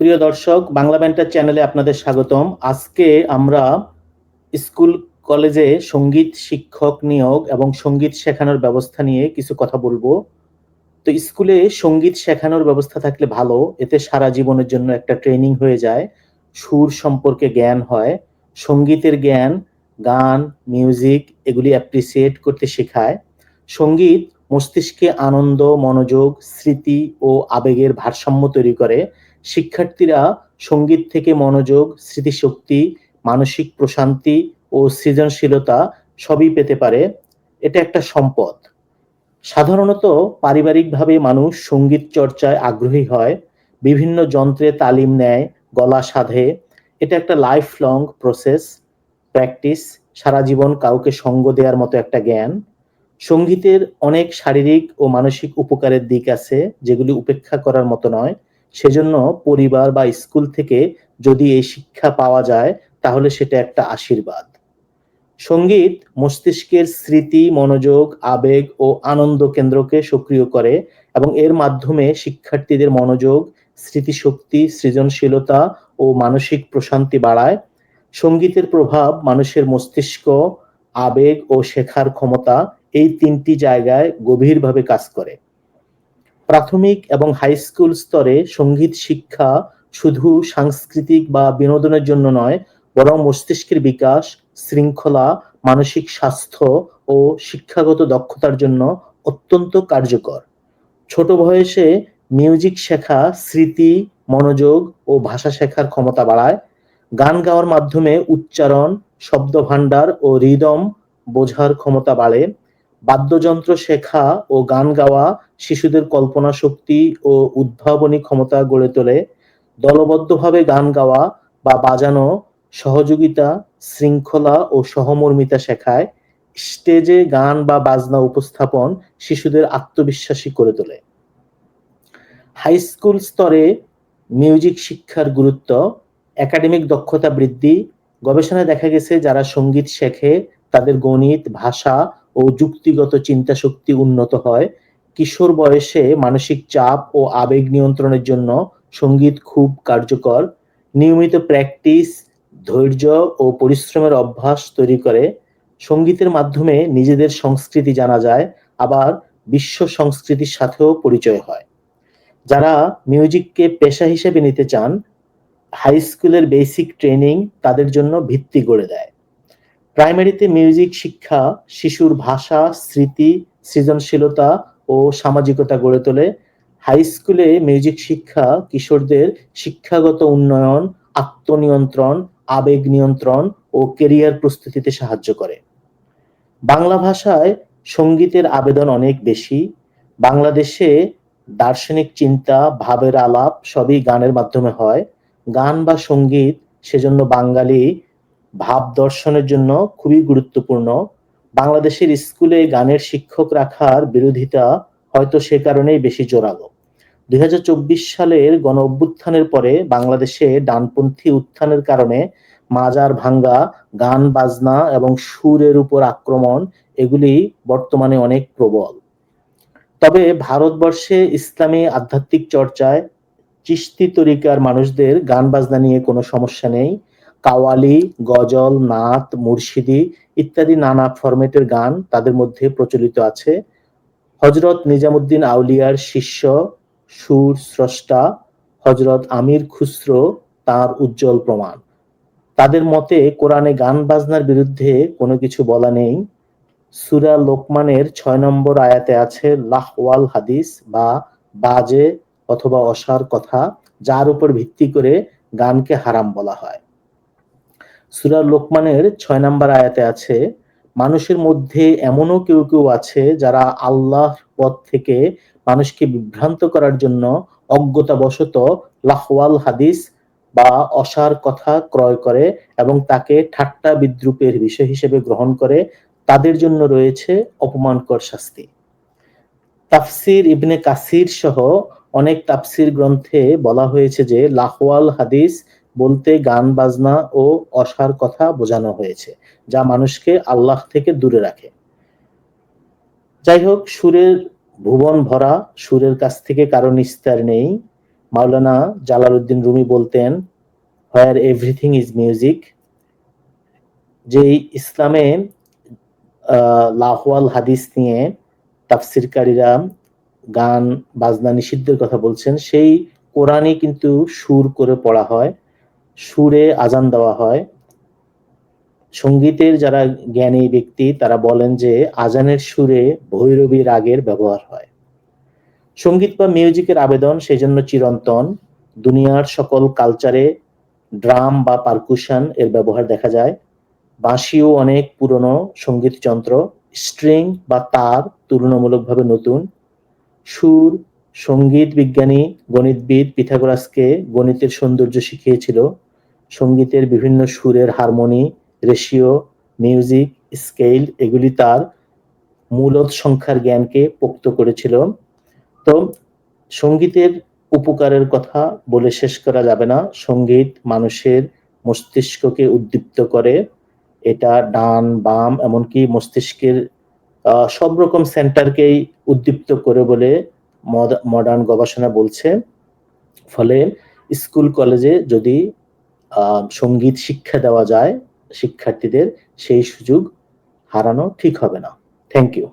প্রিয় দর্শক, বাংলা ব্যান্টার চ্যানেলে আপনাদের স্বাগতম। আজকে আমরা স্কুল, কলেজে সংগীত শিক্ষক নিয়োগ এবং সংগীত শেখানোর ব্যবস্থা নিয়ে কিছু কথা বলব। তো স্কুলে সংগীত শেখানোর ব্যবস্থা থাকলে ভালো, এতে সারা জীবনের জন্য একটা ট্রেনিং হয়ে যায়, সুর সম্পর্কে জ্ঞান হয়, সঙ্গীতের জ্ঞান, গান, মিউজিক এগুলি অ্যাপ্রিসিয়েট করতে শেখায়। সংগীত মস্তিষ্কে আনন্দ, মনোযোগ, স্মৃতি ও আবেগের ভারসাম্য তৈরি করে। শিক্ষার্থীরা সংগীত থেকে মনোযোগ, স্মৃতিশক্তি, মানসিক প্রশান্তি ও সৃজনশীলতা সবই পেতে পারে। এটা একটা সম্পদ। সাধারণত পারিবারিকভাবে মানুষ সংগীত চর্চায় আগ্রহী হয়, বিভিন্ন যন্ত্রে তালিম নেয়, গলা সাধে। এটা একটা লাইফ লং প্রসেস প্র্যাকটিস সারা জীবন কাউকে সঙ্গ দেওয়ার মতো একটা জ্ঞান। সঙ্গীতের অনেক শারীরিক ও মানসিক উপকারের দিক আছে, যেগুলি উপেক্ষা করার মতো নয়। সেজন্য পরিবার বা স্কুল থেকে যদি এই শিক্ষা পাওয়া যায়, তাহলে সেটা একটা আশীর্বাদ। সংগীত মস্তিষ্কের স্মৃতি, মনোযোগ, আবেগ ও আনন্দ কেন্দ্রকে সক্রিয় করে এবং এর মাধ্যমে শিক্ষার্থীদের মনোযোগ, স্মৃতিশক্তি, সৃজনশীলতা ও মানসিক প্রশান্তি বাড়ায়। সঙ্গীতের প্রভাব মানুষের মস্তিষ্ক, আবেগ ও শেখার ক্ষমতা এই তিনটি জায়গায় গভীরভাবে কাজ করে। প্রাথমিক এবং হাই স্কুল স্তরে সংগীত শিক্ষা শুধু সাংস্কৃতিক বা বিনোদনের জন্য নয়, বরং মস্তিষ্কের বিকাশ, শৃঙ্খলা, মানসিক স্বাস্থ্য ও শিক্ষাগত দক্ষতার জন্য অত্যন্ত কার্যকর। ছোট বয়সে মিউজিক শেখা, স্মৃতি, মনোযোগ ও ভাষা শেখার ক্ষমতা বাড়ায়। গান গাওয়ার মাধ্যমে উচ্চারণ শব্দ ভাণ্ডার ও রিদম বোঝার ক্ষমতা বাড়ে। বাদ্যযন্ত্র শেখা ও গান গাওয়া শিশুদের কল্পনা শক্তি ও উদ্ভাবনী ক্ষমতা গড়ে তোলে। দলবদ্ধভাবে গান গাওয়া বা বাজানো সহযোগিতা, শৃঙ্খলা ও সহমর্মিতা শেখায়। স্টেজে গান বা বাজনা উপস্থাপন শিশুদের আত্মবিশ্বাসী করে তোলে। হাই স্কুল স্তরে মিউজিক শিক্ষার গুরুত্ব, একাডেমিক দক্ষতা বৃদ্ধি। গবেষণায় দেখা গেছে, যারা সংগীত শেখে, তাদের গণিত, ভাষা ও যুক্তিগত চিন্তা শক্তি উন্নত হয়। কিশোর বয়সে মানসিক চাপ ও আবেগ নিয়ন্ত্রণের জন্য সংগীত খুব কার্যকর। নিয়মিত প্র্যাকটিস, ধৈর্য ও পরিশ্রমের অভ্যাস তৈরি করে। সঙ্গীতের মাধ্যমে নিজেদের সংস্কৃতি জানা যায়, আবার বিশ্ব সংস্কৃতির সাথেও পরিচয় হয়। যারা মিউজিককে পেশা হিসেবে নিতে চান, হাই স্কুলের বেসিক ট্রেনিং তাদের জন্য ভিত্তি গড়ে দেয়। প্রাইমারিতে মিউজিক, শিক্ষা, শিশুর ভাষা, স্মৃতি, সৃজনশীলতা ও সামাজিকতা গড়ে তোলে। হাই স্কুলে মিউজিক শিক্ষা কিশোরদের শিক্ষাগত উন্নয়ন, আত্মনিয়ন্ত্রণ, আবেগ নিয়ন্ত্রণ ও কেরিয়ার প্রস্তুতিতে সাহায্য করে। বাংলা ভাষায় সঙ্গীতের আবেদন অনেক বেশি। বাংলাদেশে দার্শনিক চিন্তা, ভাবের আলাপ সবই গানের মাধ্যমে হয়। গান বা সংগীত, সেজন্য বাঙালি ভাব দর্শনের জন্য খুবই গুরুত্বপূর্ণ। বাংলাদেশের স্কুলে গানের শিক্ষক রাখার বিরোধিতা হয়তো সে কারণেই বেশি জোরালো। দুই হাজার চব্বিশ সালের গণ অভ্যুত্থানের পরে বাংলাদেশে ডানপন্থী উত্থানের কারণে মাজার ভাঙ্গা, গান, বাজনা এবং সুরের উপর আক্রমণ এগুলি বর্তমানে অনেক প্রবল। তবে ভারতবর্ষে ইসলামী আধ্যাত্মিক চর্চায় চিস্তি তরিকার মানুষদের গান, বাজনা নিয়ে কোনো সমস্যা নেই। কাওয়ালি, গজল, নাত, মুর্শিদি ইত্যাদি নানা ফরম্যাটের গান তাদের মধ্যে প্রচলিত আছে। হজরত নিজামুদ্দিন আউলিয়ার শিষ্য, সুর স্রষ্টা হজরত আমির খুসরো তার উজ্জ্বল প্রমাণ। তাদের মতে কোরআনে গান বাজনার বিরুদ্ধে কোনো কিছু বলা নেই। সুরা লোকমানের ছয় নম্বর আয়াতে আছে লাহওয়াল হাদিস বা বাজে অথবা অসার কথা, যার উপর ভিত্তি করে গানকে হারাম বলা হয়। সুরা লোকমানের ছয় নম্বর আয়াতে আছে, মানুষের মধ্যে এমনও কেউ কেউ আছে যারা আল্লাহ পথ থেকে মানুষকে বিভ্রান্ত করার জন্য অজ্ঞতাবশত লাহওয়াল হাদিস বা অসার কথা ক্রয় করে এবং তাকে ঠাট্টা বিদ্রুপের বিষয় হিসেবে গ্রহণ করে, তাদের জন্য রয়েছে অপমানকর শাস্তি। তাফসির ইবনে কাসির সহ অনেক তাফসির গ্রন্থে বলা হয়েছে যে, লাহওয়াল হাদিস বলতে গান, বাজনা ও অসার কথা বোঝানো হয়েছে, যা মানুষকে আল্লাহ থেকে দূরে রাখে। যাই হোক সুরের ভুবন ভরা, সুরের কাছ থেকে কারও নিস্তার নেই। মাওলানা জালালউদ্দিন রুমি বলতেন হোয়ার এভরিথিং ইজ মিউজিক যে ইসলামে লাহওয়াল হাদিস নিয়ে তাফসিরকারীরা গান, বাজনা নিষিদ্ধের কথা বলছেন, সেই কোরআনই কিন্তু সুর করে পড়া হয়। সুরে আজান দেওয়া হয়। সঙ্গীতের যারা জ্ঞানী ব্যক্তি, তারা বলেন যে আজানের সুরে ভৈরবী রাগের ব্যবহার হয়। সংগীত বা মিউজিকের আবেদন সেই জন্য চিরন্তন। দুনিয়ার সকল কালচারে ড্রাম বা পারকুশন এর ব্যবহার দেখা যায়। বাঁশিও অনেক পুরনো সংগীত যন্ত্র। স্ট্রিং বা তার তুলনামূলকভাবে নতুন। সুর, সংগীত বিজ্ঞানী গণিতবিদ পিথাগোরাসকে গণিতের সৌন্দর্য শিখিয়েছিল। সঙ্গীতের বিভিন্ন সুরের হারমোনি, রেশিও, মিউজিক, স্কেল, এগুলি তার মূলত সংখ্যার জ্ঞানকে পোক্ত করেছিল। তো সঙ্গীতের উপকারের কথা বলে শেষ করা যাবে না। সংগীত মানুষের মস্তিষ্ককে উদ্দীপ্ত করে। এটা ডান, বাম, এমনকি মস্তিষ্কের সব রকম সেন্টারকেই উদ্দীপ্ত করে বলে মডার্ন গবেষণা বলছে। ফলে স্কুল, কলেজে যদি সংগীত শিক্ষা দেওয়া যায় শিক্ষার্থীদের সেই সুযোগ হারানো ঠিক হবে না। Thank you